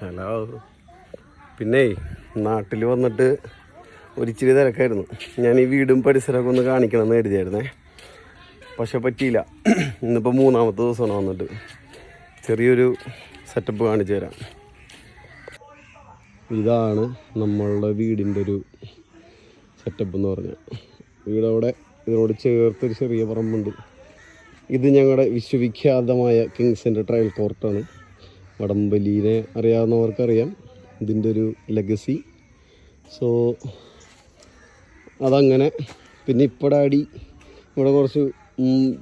Hello. പിന്നെ നാട്ടിൽ വന്നിട്ട് ഒരിച്ചിരി തിരക്കായിരുന്നു. ഞാൻ ഈ വീടും പരിസരമൊക്കെ ഒന്ന് കാണിക്കണമെന്ന് കരുതിയായിരുന്നേ. പക്ഷെ പറ്റിയില്ല. ഇന്നിപ്പോൾ മൂന്നാമത്തെ ദിവസമാണ് വന്നിട്ട്. ചെറിയൊരു സെറ്റപ്പ് കാണിച്ചു തരാം. ഇതാണ് നമ്മളുടെ വീടിന്റെ ഒരു സെറ്റപ്പ് എന്ന് പറഞ്ഞാൽ വീടവിടെ ഇതിനോട് ചേർത്തൊരു ചെറിയ പറമ്പുണ്ട്. ഇത് ഞങ്ങളുടെ വിശ്വവിഖ്യാതമായ കിങ്സിന്റെ ട്രയൽ കോർട്ടാണ് വടംവലീനെ അറിയാവുന്നവർക്കറിയാം. ഇതിന്റെ ഒരു ലെഗസി സോ അതങ്ങനെ. പിന്നെ ഇപ്പടാടി ഇവിടെ കുറച്ച്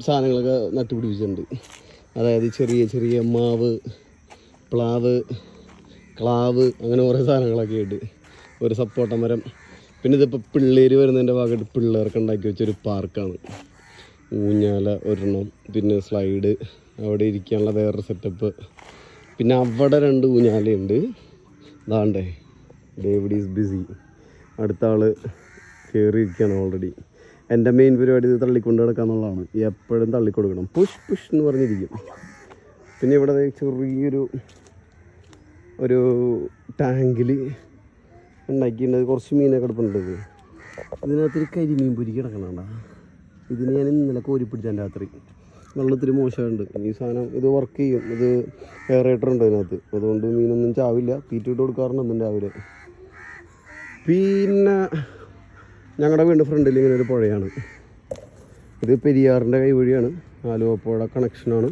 സാധനങ്ങളൊക്കെ നട്ടുപിടിപ്പിച്ചിട്ടുണ്ട്. അതായത് ചെറിയ ചെറിയ മാവ് പ്ലാവ് ക്ലാവ് അങ്ങനെ കുറേ സാധനങ്ങളൊക്കെ ഉണ്ട് ഒരു സപ്പോട്ട മരം. പിന്നെ ഇതിപ്പോൾ പിള്ളേർ വരുന്നതിന്റെ ഭാഗമായിട്ട് പിള്ളേർക്ക് ഉണ്ടാക്കി വെച്ചൊരു പാർക്കാണ്. ഊഞ്ഞാല ഒരെണ്ണം പിന്നെ സ്ലൈഡ് അവിടെ ഇരിക്കാനുള്ള വേറൊരു സെറ്റപ്പ് പിന്നെ അവിടെ രണ്ട് ഊഞ്ഞാലുണ്ട്. അതാണ്ടേ ഡേവിഡ് ഈസ് ബിസി. അടുത്ത ആൾ കയറിയിരിക്കുകയാണ് ഓൾറെഡി എന്റെ മെയിൻ പരിപാടി ഇത് തള്ളിക്കൊണ്ട് കിടക്കാന്നുള്ളതാണ് എപ്പോഴും തള്ളിക്കൊടുക്കണം. പുഷ് പുഷ് എന്ന് പറഞ്ഞിരിക്കും. പിന്നെ ഇവിടെ ചെറിയൊരു ഒരു ടാങ്കിൽ ഉണ്ടാക്കിയിട്ടുണ്ട്. കുറച്ച് മീനൊക്കെ കിടപ്പുണ്ട് ഇത്. ഇതിനകത്തൊരു കരിമീൻ പൊരി കിടക്കണണ്ട ഇതിന് ഞാൻ ഇന്നലെ കോരി രാത്രി വെള്ളത്തിൽ മോശമുണ്ട് ഈ സാധനം ഇത് വർക്ക് ചെയ്യും. ഇത് എയറേറ്റർ ഉണ്ട് അതിനകത്ത്. അതുകൊണ്ട് മീനൊന്നും ചാവില്ല. തീറ്റ ഇട്ട് കൊടുക്കാറുണ്ട് രാവിലെ. പിന്നെ ഞങ്ങളുടെ വീടിന്റെ ഫ്രണ്ടിൽ ഇങ്ങനെ ഒരു പുഴയാണ്. ഇത് പെരിയാറിന്റെ കൈവഴിയാണ്. ആലുവപ്പുഴ കണക്ഷനാണ്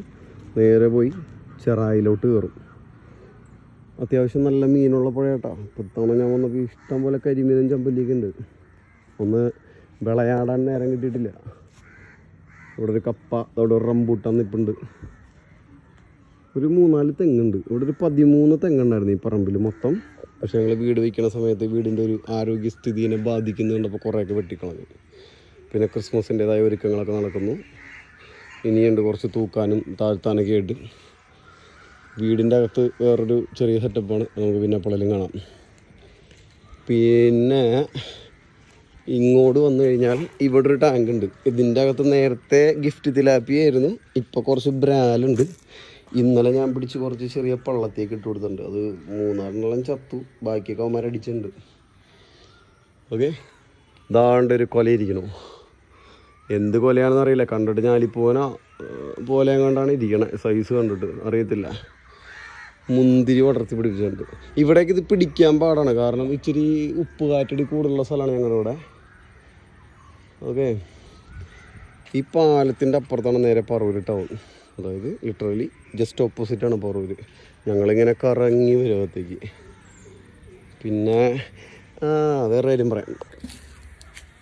നേരെ പോയി ചെറായിലോട്ട് കയറും അത്യാവശ്യം നല്ല മീനുള്ള പുഴ കേട്ടോ ഇത്തവണ ഞാൻ വന്നപ്പോൾ ഇഷ്ടം പോലെ കരിമീനും ചമ്പല്ലിയൊക്കെ ഉണ്ട്. ഒന്ന് വിളയാടാൻ നേരം കിട്ടിയിട്ടില്ല. ഇവിടെ ഒരു കപ്പ അവിടെ ഒരു റംബൂട്ടാൻ നിൽപ്പുണ്ട് ഒരു മൂന്നാൽ തെങ്ങുണ്ട്. ഇവിടെ ഒരു പതിമൂന്ന് തെങ്ങുണ്ടായിരുന്നു ഈ പറമ്പിൽ മൊത്തം. പക്ഷെ ഞങ്ങൾ വീട് വയ്ക്കുന്ന സമയത്ത് വീടിന്റെ ഒരു ആരോഗ്യസ്ഥിതിനെ ബാധിക്കുന്നത് കണ്ടപ്പോൾ കുറേയൊക്കെ വെട്ടിക്കളഞ്ഞു. പിന്നെ ക്രിസ്മസിന്റെതായ ഒരുക്കങ്ങളൊക്കെ നടക്കുന്നു. ഇനിയുണ്ട് കുറച്ച് തൂക്കാനും താഴ്ത്താനൊക്കെ ആയിട്ട്. വീടിന്റെ അകത്ത് വേറൊരു ചെറിയ സെറ്റപ്പാണ് നമുക്ക് പിന്നെ എപ്പോഴെങ്കിലും കാണാം. പിന്നെ ഇങ്ങോട്ട് വന്നു കഴിഞ്ഞാൽ ഇവിടെ ഒരു ടാങ്ക് ഉണ്ട്. ഇതിന്റെ അകത്ത് നേരത്തെ ഗിഫ്റ്റ് തിലാപ്പി ആയിരുന്നു ഇപ്പോൾ കുറച്ച് ബ്രാലുണ്ട് ഇന്നലെ ഞാൻ പിടിച്ച് കുറച്ച് ചെറിയ പള്ളത്തേക്ക് ഇട്ട് കൊടുത്തിട്ടുണ്ട്. അത് മൂന്നാറിനെല്ലാം ചത്തു. ബാക്കിയൊക്കെ അവന്മാർ അടിച്ചിട്ടുണ്ട്. ഓക്കെ ഇതാണ്ട് ഒരു കൊല ഇരിക്കണു. എന്ത് കൊലയാണെന്ന് അറിയില്ല. കണ്ടിട്ട് ഞാലിപ്പോന പോലെ കണ്ടാണ് ഇരിക്കണേ. സൈസ് കണ്ടിട്ട്. അറിയത്തില്ല. മുന്തിരി വളർത്തി പിടിപ്പിച്ചിട്ടുണ്ട്. ഇവിടേക്ക് ഇത് പിടിക്കാൻ പാടാണ്. കാരണം ഇച്ചിരി ഉപ്പ് കാറ്റടി കൂടുതലുള്ള സ്ഥലമാണ് ഞങ്ങളുടെ ഇവിടെ ഓക്കെ. ഈ പാലത്തിന്റെ അപ്പുറത്താണ് നേരെ പറവൂർ ടൗൺ. അതായത് ലിറ്ററലി ജസ്റ്റ് ഓപ്പോസിറ്റാണ് പറവൂർ ഞങ്ങളിങ്ങനെ കറങ്ങി വരുമ്പത്തേക്ക് പിന്നെ വേറെ കാര്യം പറയാം.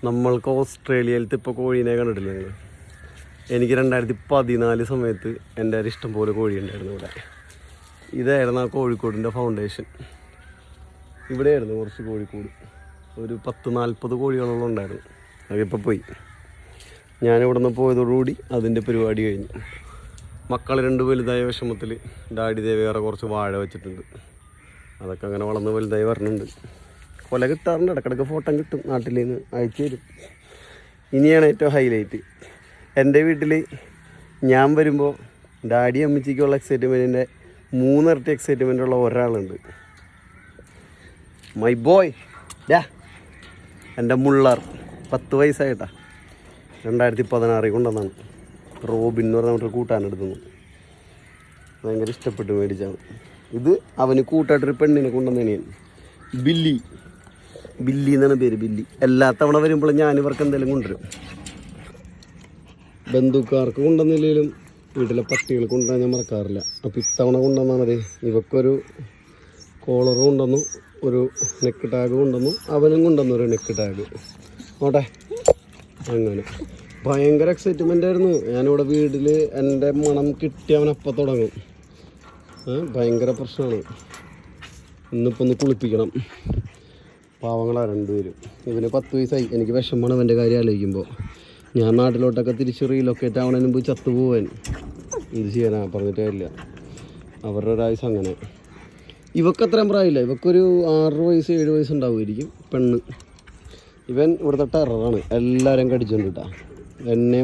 നമ്മൾക്ക് ഓസ്ട്രേലിയയിലത്തെ ഇപ്പോൾ കോഴീനെ കണ്ടിട്ടില്ല ഞങ്ങൾ എനിക്ക് രണ്ടായിരത്തി പതിനാല് സമയത്ത് എന്റെ ഒരു ഇഷ്ടം പോലെ കോഴി ഉണ്ടായിരുന്നു ഇവിടെ. ഇതായിരുന്നു ആ കോഴിക്കോടിന്റെ ഫൗണ്ടേഷൻ ഇവിടെയായിരുന്നു കുറച്ച് കോഴിക്കോട്. ഒരു പത്ത് നാൽപ്പത് കോഴികളോളം ഉണ്ടായിരുന്നു. അതിപ്പോൾ പോയി. ഞാനിവിടെ നിന്ന് പോയതോടുകൂടി അതിന്റെ പരിപാടി കഴിഞ്ഞു. മക്കൾ രണ്ട് വലുതായ വിഷമത്തിൽ ഡാഡി ദേ വേറെ കുറച്ച് വാഴ വെച്ചിട്ടുണ്ട്. അതൊക്കെ അങ്ങനെ വളർന്ന് വലുതായി വരണുണ്ട്. കൊല കിട്ടാറുണ്ട്. ഇടക്കിടക്ക് ഫോട്ടോ കിട്ടും. നാട്ടിൽ നിന്ന് അയച്ചു തരും. ഇനിയാണ് ഏറ്റവും ഹൈലൈറ്റ് എന്റെ വീട്ടിൽ ഞാൻ വരുമ്പോൾ ഡാഡി അമ്മച്ചിക്കുള്ള എക്സൈറ്റ്മെന്റിന്റെ മൂന്നിരട്ടി എക്സൈറ്റ്മെന്റ് ഉള്ള ഒരാളുണ്ട്. മൈ ബോയ് ഡാ. എന്റെ മുള്ളാർ. പത്ത് വയസ്സായിട്ടാ. രണ്ടായിരത്തി പതിനാറിൽ കൊണ്ടുവന്നാണ്. റോബിൻ എന്ന് പറഞ്ഞ നമ്മുടെ കൂട്ടാനെടുത്തുന്നു ഭയങ്കര ഇഷ്ടപ്പെട്ട് മേടിച്ചാണ് ഇത് അവന് കൂട്ടായിട്ടൊരു പെണ്ണിനെ കൊണ്ടുവന്നേനെ. ബില്ലി. ബില്ലി എന്നാണ് പേര് ബില്ലി. എല്ലാ തവണ വരുമ്പോൾ ഞാൻ ഇവർക്ക് എന്തെങ്കിലും കൊണ്ടുവരും. ബന്ധുക്കാർക്ക് കൊണ്ടുവന്നില്ലെങ്കിലും വീട്ടിലെ പട്ടികൾ കൊണ്ടുവരാൻ ഞാൻ മറക്കാറില്ല. അപ്പോൾ ഇത്തവണ കൊണ്ടുവന്നാണത്. ഇവക്കൊരു കോളറും കൊണ്ടുവന്നു ഒരു നെക്ക് ടാഗ് കൊണ്ടുവന്നു അവനും കൊണ്ടുവന്നു ഒരു നെക്ക് ടാഗ് നോട്ടെ അങ്ങനെ ഭയങ്കര എക്സൈറ്റ്മെന്റ് ആയിരുന്നു. ഞാനിവിടെ വീട്ടിൽ എന്റെ മണം കിട്ടിയവൻ അപ്പം തുടങ്ങും. ഭയങ്കര പ്രശ്നമാണ്. ഇന്നിപ്പോൾ ഒന്ന് കുളിപ്പിക്കണം. പാവങ്ങളാ രണ്ടുപേരും. ഇവന് പത്ത് വയസ്സായി. എനിക്ക് വിഷമമാണ് അവന്റെ കാര്യം ആലോചിക്കുമ്പോൾ. ഞാൻ നാട്ടിലോട്ടൊക്കെ തിരിച്ച് റീലൊക്കേറ്റ് ആവണതിന് മുമ്പ് ചത്തുപോവാൻ. ഇത് ചെയ്യാനാ പറഞ്ഞിട്ട് കാര്യമില്ല. അവരുടെ ഒരാഴ്ച അങ്ങനെ. ഇവക്ക് അത്രയും പ്രായമില്ല. ഇവക്കൊരു ആറ് വയസ്സ് ഏഴ് വയസ്സ് ഉണ്ടാവുമായിരിക്കും പെണ്ണ്. ഇവൻ ഇവിടുത്തെ ടെററാണ് എല്ലാവരും കടിച്ചുകൊണ്ട് കേട്ടാ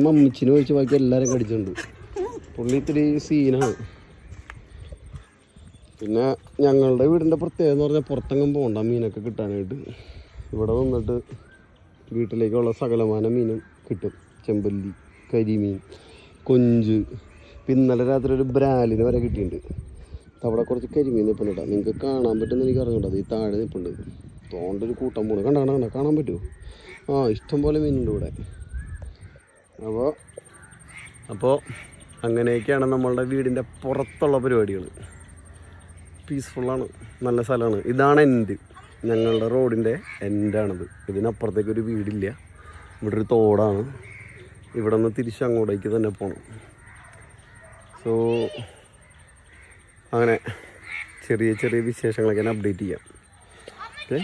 മമ്മിച്ചിന് ഒഴിച്ച് ബാക്കി എല്ലാവരും കടിച്ചുകൊണ്ട് പുള്ളി ഇത്തിരി സീനാണ്. പിന്നെ ഞങ്ങളുടെ വീടിന്റെ പ്രത്യേകത എന്ന് പറഞ്ഞാൽ പുറത്തെങ്ങും പോകണ്ട മീനൊക്കെ കിട്ടാനായിട്ട്. ഇവിടെ വന്നിട്ട് വീട്ടിലേക്കുള്ള സകലമാന മീനും കിട്ടും. ചെമ്പല്ലി കരിമീൻ കൊഞ്ച്. ഇന്നലെ രാത്രി ഒരു ബ്രാലിന് വരെ കിട്ടിയിട്ടുണ്ട്. അവിടെ കുറച്ച് കരിമീൻ നിൽപ്പുണ്ട് നിങ്ങൾക്ക് കാണാൻ പറ്റുമെന്ന് എനിക്ക് അത് ഈ താഴെ നിൽപ്പുണ്ട് തോണ്ടൊരു കൂട്ടം പോണ്. കണ്ട കണ്ട കാണാൻ പറ്റുമോ ആ ഇഷ്ടം പോലെ മീനുണ്ട് ഇവിടെ. അപ്പോൾ അപ്പോൾ അങ്ങനെയൊക്കെയാണ് നമ്മളുടെ വീടിന്റെ പുറത്തുള്ള പരിപാടികൾ പീസ്ഫുള്ളാണ് നല്ല സ്ഥലമാണ്. ഇതാണ് എൻഡ് ഞങ്ങളുടെ റോഡിന്റെ എൻഡാണിത് ഇതിനപ്പുറത്തേക്ക് ഒരു വീടില്ല. ഇവിടെ ഒരു തോടാണ്. ഇവിടെ നിന്ന് തിരിച്ച് അങ്ങോട്ടേക്ക് തന്നെ പോകണം സോ അങ്ങനെ ചെറിയ ചെറിയ വിശേഷങ്ങളൊക്കെ ഞാൻ അപ്ഡേറ്റ് ചെയ്യാം. ഓക്കെ